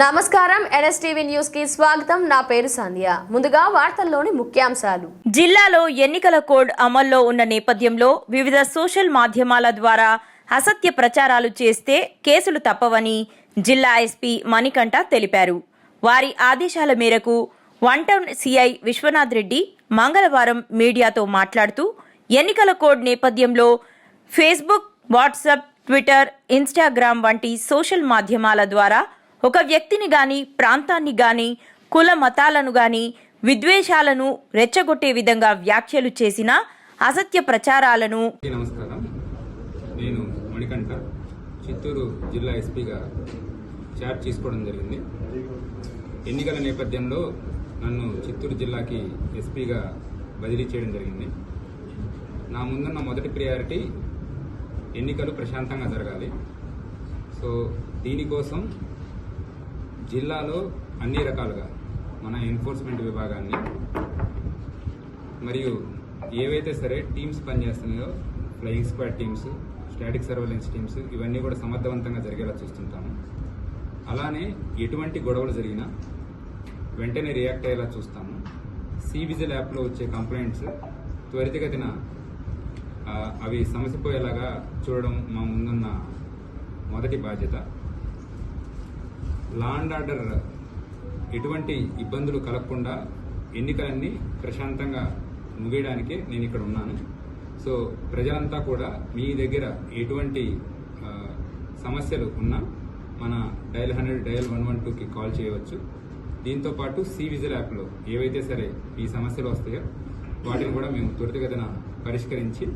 నమస్కారం ఎన్ఎస్టీవీ న్యూస్కి స్వాగతం. నా పేరు సంధ్య. ముందుగా వార్తల్లోని ముఖ్యాంశాలు. జిల్లాలో ఎన్నికల కోడ్ అమల్లో ఉన్న నేపథ్యంలో వివిధ సోషల్ మాధ్యమాల ద్వారా అసత్య ప్రచారాలు చేస్తే కేసులు తప్పవని జిల్లా ఎస్పీ మణికంఠ తెలిపారు. వారి ఆదేశాల మేరకు one town CI Viswanath Reddy మంగళవారం మీడియాతో మాట్లాడుతూ ఎన్నికల కోడ్ నేపథ్యంలో ఫేస్బుక్ వాట్సాప్ ట్విట్టర్ ఇన్స్టాగ్రామ్ వంటి సోషల్ మాధ్యమాల ద్వారా ఒక వ్యక్తిని గాని ప్రాంతాన్ని గాని కుల మతాలను గాని విద్వేషాలను రెచ్చగొట్టే విధంగా వ్యాఖ్యలు చేసిన అసత్య ప్రచారాలను నమస్కారం. నేను మణికంఠ చిత్తూరు జిల్లా ఎస్పీగా చార్జ్ తీసుకోవడం జరిగింది. ఎన్నికల నేపథ్యంలో నన్ను చిత్తూరు జిల్లాకి ఎస్పీగా బదిలీ చేయడం జరిగింది. నా ముందున్న మొదటి ప్రియారిటీ ఎన్నికలు ప్రశాంతంగా జరగాలి. సో దీనికోసం జిల్లాలో అన్ని రకాలుగా మన ఎన్ఫోర్స్మెంట్ విభాగాన్ని మరియు ఏవైతే సరే teams పనిచేస్తున్నాయో flying squad teams static surveillance teams ఇవన్నీ కూడా సమర్థవంతంగా జరిగేలా చూస్తుంటాము. అలానే ఎటువంటి గొడవలు జరిగినా వెంటనే రియాక్ట్ అయ్యేలా చూస్తాము. సి విజిల్ యాప్లో వచ్చే కంప్లైంట్స్ త్వరితగతిన అవి అవి సమసిపోయేలాగా చూడడం మా ముందున్న మొదటి బాధ్యత. లా అండ్ ఆర్డర్ ఎటువంటి ఇబ్బందులు కలగకుండా ఎన్నికలన్నీ ప్రశాంతంగా ముగియడానికే నేను ఇక్కడ ఉన్నాను. సో ప్రజలంతా కూడా మీ దగ్గర ఎటువంటి సమస్యలు ఉన్నా మన dial hundred dial one one టూకి కాల్ చేయవచ్చు. దీంతో పాటు సి విజిల్ యాప్లో ఏవైతే సరే ఈ సమస్యలు వస్తాయో వాటిని కూడా మేము త్వరితగతిన పరిష్కరించి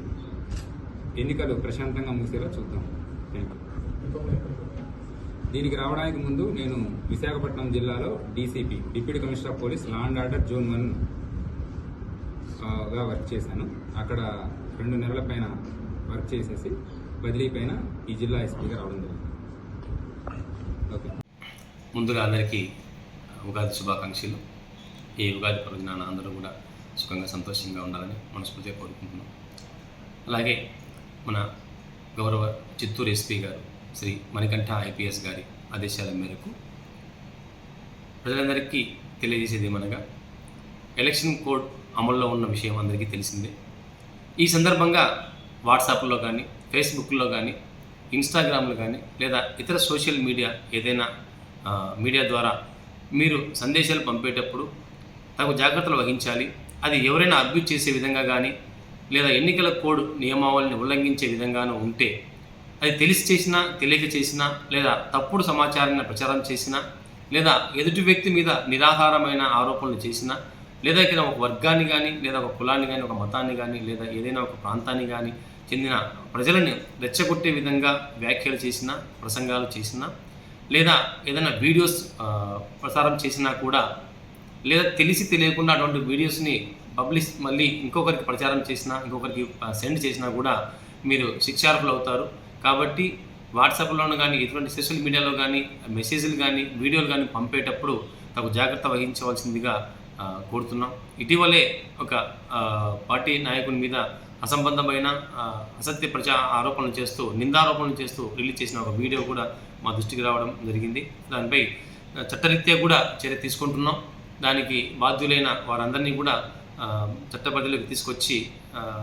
ఎన్నికలు ప్రశాంతంగా ముగిసేలా చూద్దాం. థ్యాంక్ యూ దీనికి రావడానికి ముందు నేను విశాఖపట్నం జిల్లాలో DCP deputy commissioner of police law and order zone వన్గా వర్క్ చేశాను. అక్కడ రెండు నెలల పైన వర్క్ చేసేసి బదిలీ పైన ఈ జిల్లా ఎస్పీగా రావడం జరిగింది. ఓకే. ముందుగా అందరికీ ఉగాది శుభాకాంక్షలు. ఈ ఉగాది పర్వదినాన అందరూ కూడా సుఖంగా సంతోషంగా ఉండాలని మనస్ఫూర్తిగా కోరుకుంటున్నాం. అలాగే మన గౌరవ చిత్తూరు ఎస్పీ గారు శ్రీ మణికంఠ ఐపీఎస్ గారి ఆదేశాల మేరకు ప్రజలందరికీ తెలియజేసేది ఏమనగా ఎలక్షన్ కోడ్ అమల్లో ఉన్న విషయం అందరికీ తెలిసిందే. ఈ సందర్భంగా వాట్సాప్లో కానీ ఫేస్బుక్లో కానీ ఇన్స్టాగ్రామ్లో కానీ లేదా ఇతర సోషల్ మీడియా ఏదైనా మీడియా ద్వారా మీరు సందేశాలు పంపేటప్పుడు తగు జాగ్రత్తలు వహించాలి. అది ఎవరైనా అబ్యూజ్ చేసే విధంగా కానీ లేదా ఎన్నికల కోడ్ నియమావళిని ఉల్లంఘించే విధంగానూ ఉంటే అది తెలిసి చేసినా తెలియక చేసినా లేదా తప్పుడు సమాచారాన్ని ప్రచారం చేసినా లేదా ఎదుటి వ్యక్తి మీద నిరాధారమైన ఆరోపణలు చేసినా లేదా ఇక్కడ ఒక వర్గాన్ని కానీ లేదా ఒక కులాన్ని కానీ ఒక మతాన్ని కానీ లేదా ఏదైనా ఒక ప్రాంతాన్ని కానీ చెందిన ప్రజలని రెచ్చగొట్టే విధంగా వ్యాఖ్యలు చేసినా ప్రసంగాలు చేసినా లేదా ఏదైనా వీడియోస్ ప్రసారం చేసినా కూడా లేదా తెలిసి తెలియకుండా అటువంటి వీడియోస్ని పబ్లిష్ మళ్ళీ ఇంకొకరికి ప్రచారం చేసినా ఇంకొకరికి సెండ్ చేసినా కూడా మీరు శిక్షార్హులు అవుతారు కాబట్టి వాట్సాప్లోను కానీ ఇటువంటి సోషల్ మీడియాలో కానీ మెసేజ్లు కానీ వీడియోలు కానీ పంపేటప్పుడు తగు జాగ్రత్త వహించవలసిందిగా కోరుతున్నాం. ఇటీవలే ఒక పార్టీ నాయకుని మీద అసంబద్ధమైన అసత్య ప్రచా ఆరోపణలు చేస్తూ నిందారోపణలు చేస్తూ రిలీజ్ చేసిన ఒక వీడియో కూడా మా దృష్టికి రావడం జరిగింది. దానిపై చట్టరీత్యా కూడా చర్య తీసుకుంటున్నాం. దానికి బాధ్యులైన వారందరినీ కూడా ఆ, తీసుకొచ్చి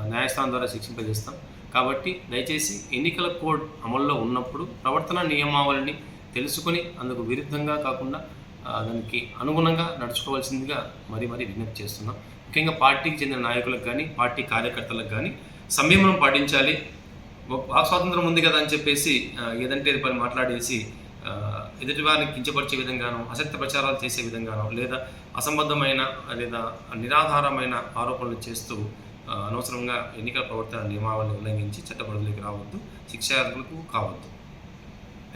న్యాయస్థానం ద్వారా శిక్షింపజేస్తాం. కాబట్టి దయచేసి ఎన్నికల కోడ్ అమల్లో ఉన్నప్పుడు ప్రవర్తన నియమావళిని తెలుసుకొని అందుకు విరుద్ధంగా కాకుండా దానికి అనుగుణంగా నడుచుకోవాల్సిందిగా మరి మరి విజ్ఞప్తి చేస్తున్నాం. ముఖ్యంగా పార్టీకి చెందిన నాయకులకు కానీ పార్టీ కార్యకర్తలకు కానీ సంయమనం పాటించాలి. ఒక వాక్ స్వాతంత్రం ఉంది కదా అని చెప్పేసి ఏదంటే పని మాట్లాడేసి ఎదుటివారిని ఎదుటి వారిని కించపరిచే విధంగానో అసత్య ప్రచారాలు చేసే విధంగానో లేదా అసంబద్ధమైన లేదా నిరాధారమైన ఆరోపణలు చేస్తూ అనవసరంగా ఎన్నికల ప్రవర్తన నియమావళిని ఉల్లంఘించి చట్టపరిధిలోకి రావద్దు శిక్షార్థులకు కావద్దు.